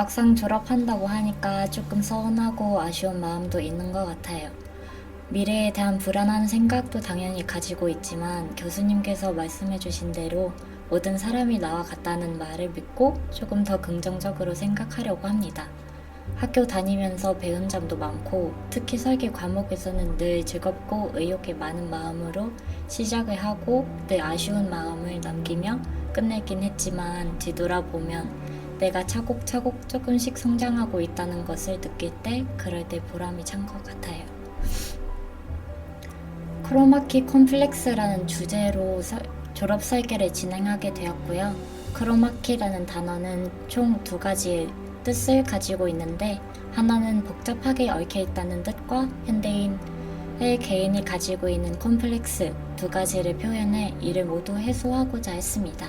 막상 졸업한다고 하니까 조금 서운하고 아쉬운 마음도 있는 것 같아요. 미래에 대한 불안한 생각도 당연히 가지고 있지만 교수님께서 말씀해주신 대로 모든 사람이 나와 같다는 말을 믿고 조금 더 긍정적으로 생각하려고 합니다. 학교 다니면서 배운 점도 많고 특히 설계 과목에서는 늘 즐겁고 의욕이 많은 마음으로 시작을 하고 늘 아쉬운 마음을 남기며 끝내긴 했지만 뒤돌아보면 내가 차곡차곡 조금씩 성장하고 있다는 것을 느낄 때 그럴 때 보람이 찬 것 같아요. 크로마키 컴플렉스라는 주제로 설- 졸업 설계를 진행하게 되었고요. 크로마키라는 단어는 총 두 가지의 뜻을 가지고 있는데 하나는 복잡하게 얽혀 있다는 뜻과 현대인의 개인이 가지고 있는 컴플렉스 두 가지를 표현해 이를 모두 해소하고자 했습니다.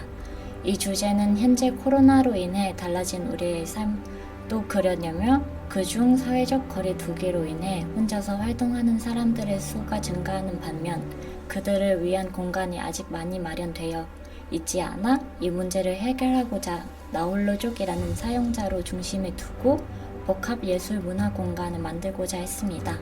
이 주제는 현재 코로나로 인해 달라진 우리의 삶 도 그려내며 그중 사회적 거리 두기로 인해 혼자서 활동하는 사람들의 수가 증가하는 반면 그들을 위한 공간이 아직 많이 마련되어 있지 않아 이 문제를 해결하고자 나홀로족이라는 사용자로 중심에 두고 복합 예술 문화 공간을 만들고자 했습니다.